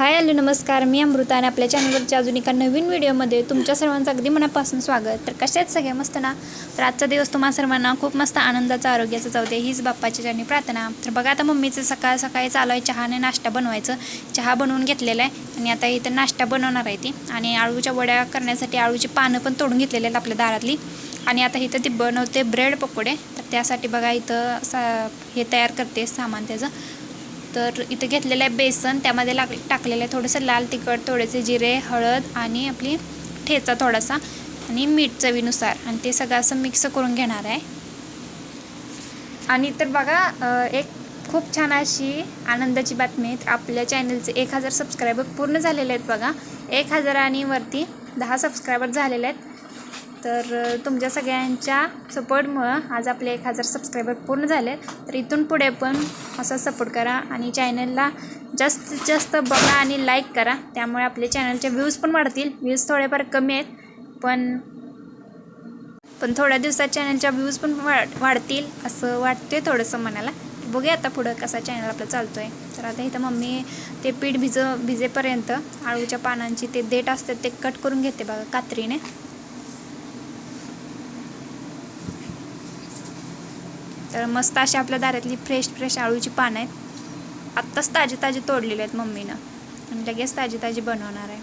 Hi hello नमस्कार. मी अमृता आणि आपल्या चॅनलवरच्या अजून एका नवीन व्हिडिओमध्ये तुमच्या सर्वांचं अगदी मनापासून स्वागत. तर कसे आहेत सगळे? मस्त ना? तर आजचा दिवस तुम्हा सर्वांना खूप मस्त आनंदाचा आरोग्याचा जाऊ दे हीच बाप्पाची ज्यांनी प्रार्थना. तर बघा आता मम्मीचं सकाळ सकाळी चालू आहे चहाने नाश्ता बनवायचं. चहा बनवून घेतलेला आहे आणि आता इथं नाश्ता बनवणार आहे ती. आणि आळूच्या वड्या करण्यासाठी आळूची पानं पण तोडून घेतलेली आहेत आपल्या दारातली. आणि आता इथं ती बनवते ब्रेड पकोडे. तर त्यासाठी बघा इथं सा हे तयार करते सामान त्याचं. तर इथं घेतलेलं आहे बेसन त्यामध्ये लाग टाकलेलं आहे थोडंसं लाल तिखट थोडेसे जिरे हळद आणि आपली ठेचा थोडासा आणि मीठ चवीनुसार. आणि ते सगळं असं मिक्स करून घेणार आहे. आणि तर बघा एक खूप छान अशी आनंदाची बातमी आहे. आपल्या चॅनलचे एक हजार सबस्क्रायबर पूर्ण झालेले आहेत बघा. एक हजार आणि वरती दहा सबस्क्रायबर झालेले आहेत. तर तुमच्या सगळ्यांच्या सपोर्टमुळं आज आपले एक हजार सबस्क्रायबर पूर्ण झाले. तर इथून पुढे पण असा सपोर्ट करा आणि चॅनलला जास्तीत जास्त बघा आणि लाईक करा. त्यामुळे आपले चॅनलचे व्ह्यूज पण वाढतील. व्ह्यूज थोडेफार कमी आहेत पण पण थोड्या दिवसात चॅनलच्या व्ह्यूज पण वाढ वाढतील असं वाटते थोडंसं मनाला. बघूया आता पुढं कसा चॅनल आपला चालतो आहे तर आता इथं मम्मी ते पीठ भिज भिजेपर्यंत आळूच्या पानांची ते देठ असतात ते कट करून घेते बघा कात्रीने. तर मस्त अशी आपल्या दारातली फ्रेश फ्रेश आळूची पानं आहेत. आत्ताच ताजे ताजे तोडलेली आहेत मम्मीनं. आणि लगेच ताजी ताजी बनवणार आहे.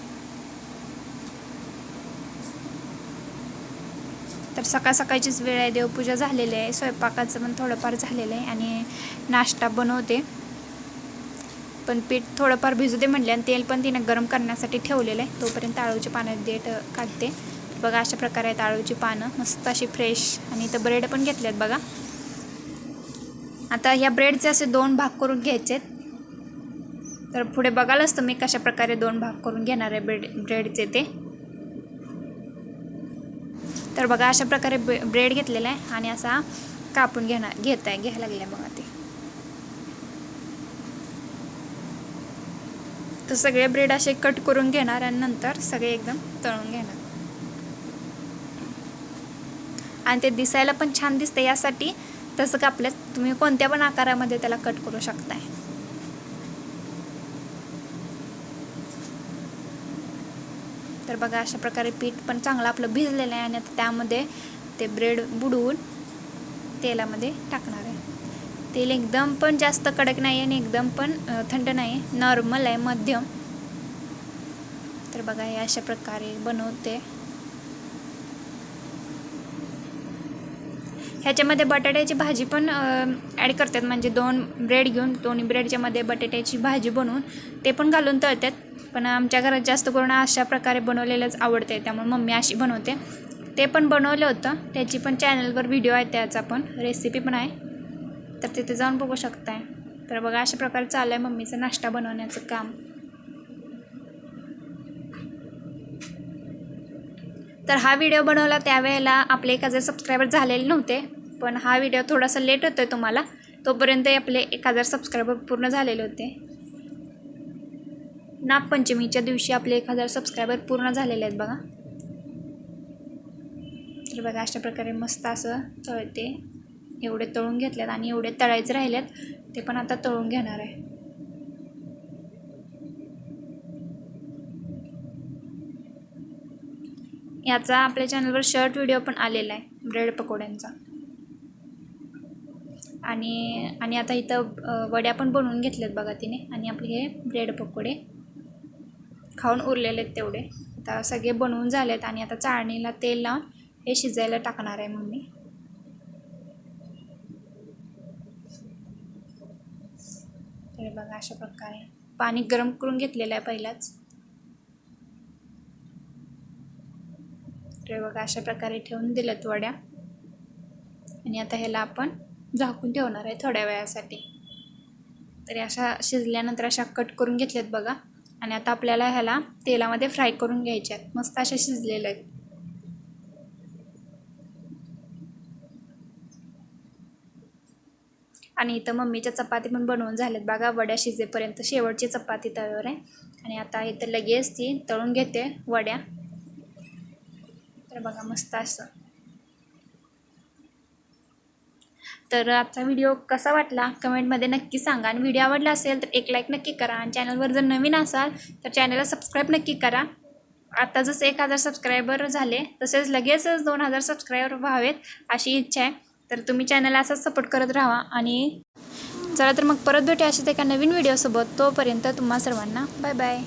तर सकाळ सकाळचीच वेळ आहे देवपूजा झालेली आहे स्वयंपाकाचं पण थोडंफार झालेलं आहे आणि नाश्ता बनवते. पण पीठ थोडंफार भिजू दे म्हटले आणि तेल पण तिने गरम करण्यासाठी ठेवलेलं आहे. तोपर्यंत आळूची पानं देठ काढते. बघा अशा प्रकारे आहेत आळूची पानं. मस्त अशी फ्रेश आणि इथं ब्रेड पण घेतले आहेत बघा. आता ह्या ब्रेडचे असे दोन भाग करून घ्यायचे आहेत तर पुढे बघालच तुम्ही कशा प्रकारे दोन भाग करून घेणार आहे ब्रेड ब्रेडचे ते. तर बघा अशा प्रकारे ब्रे ब्रेड घेतलेला आहे आणि असा कापून घेणार घेत आहे घ्यायला लागले बघा ते. तर सगळे ब्रेड असे कट करून घेणार आणि नंतर सगळे एकदम तळून घेणार. आणि ते दिसायला पण छान दिसते यासाठी तसं कापल्यात तुम्ही कोणत्या पण आकारामध्ये त्याला कट करू शकताय. तर बघा अशा प्रकारे पीठ पण चांगलं आपलं भिजलेलं आहे आणि आता त्यामध्ये ते ब्रेड बुडवून तेलामध्ये टाकणार आहे. तेल एकदम पण जास्त कडक नाही आणि एकदम पण थंड नाही आहे नॉर्मल आहे मध्यम. तर बघा हे अशा प्रकारे बनवते. ह्याच्यामध्ये बटाट्याची भाजी पण ॲड करतात. म्हणजे दोन ब्रेड घेऊन दोन्ही ब्रेडच्यामध्ये बटाट्याची भाजी बनवून ते पण घालून तळतात. पण आमच्या घरात जास्त करून अशा प्रकारे बनवलेलंच आवडते त्यामुळे मम्मी अशी बनवते. ते पण बनवलं होतं. त्याची पण चॅनलवर व्हिडिओ आहे. त्याचा पण रेसिपी पण आहे. तर तिथे जाऊन बघू शकताय. तर बघा अशा प्रकारे चालू आहे मम्मीचं नाश्ता बनवण्याचं काम. तर हा व्हिडिओ बनवला त्यावेळेला आपले एक हजार सबस्क्रायबर झालेले नव्हते पण हा व्हिडिओ थोडासा लेट होतो आहे तुम्हाला. तोपर्यंत आपले एक हजार सबस्क्रायबर पूर्ण झालेले होते. नागपंचमीच्या दिवशी आपले एक हजार सबस्क्रायबर पूर्ण झालेले आहेत बघा. तर बघा अशा प्रकारे मस्त असं तळते. एवढे तळून घेतलेत आणि एवढे तळायचे राहिलेत ते पण आता तळून घेणार आहे. याचा आपल्या चॅनलवर शर्ट व्हिडिओ पण आलेला आहे ब्रेड पकोड्यांचा. आणि आणि आता इथं वड्या पण बनवून घेतल्यात बघा तिने. आणि आपले हे ब्रेड पकोडे खाऊन उरलेले आहेत तेवढे. आता सगळे बनवून झालेत आणि आता चाळणीला तेल लावून हे शिजायला टाकणार आहे मम्मी. तर बघा अशा प्रकारे. पाणी गरम करून घेतलेलं आहे पहिलाच. तर बघा अशा प्रकारे ठेवून दिल्यात वड्या. आणि आता ह्याला आपण झाकून ठेवणार आहे थोड्या वेळासाठी. तरी अशा शिजल्यानंतर अशा कट करून घेतल्यात बघा. आणि आता आपल्याला ह्याला तेलामध्ये फ्राय करून घ्यायच्या आहेत. मस्त अशा शिजलेल्या आहेत. आणि इथं मम्मीच्या चपाती पण बनवून झाल्यात बघा. वड्या शिजेपर्यंत शेवटची चपाती तव्यावर आहे. आणि आता इथं लगेच ती तळून घेते वड्या. तर बघा मस्त असं. तर आजचा व्हिडिओ कसा वाटला? कमेंटमध्ये नक्की सांगा. आणि व्हिडिओ आवडला असेल तर एक लाईक नक्की करा. आणि चॅनलवर जर नवीन असाल तर चॅनलला सबस्क्राईब नक्की करा. आता जसं एक हजार सबस्क्रायबर झाले तसेच लगेचच दोन हजार सबस्क्रायबर व्हावेत अशी इच्छा आहे. तर तुम्ही चॅनलला असाच सपोर्ट करत राहा. आणि चला तर मग परत भेटू अशाच एका नवीन व्हिडिओसोबत तोपर्यंत तुम्हा सर्वांना बाय बाय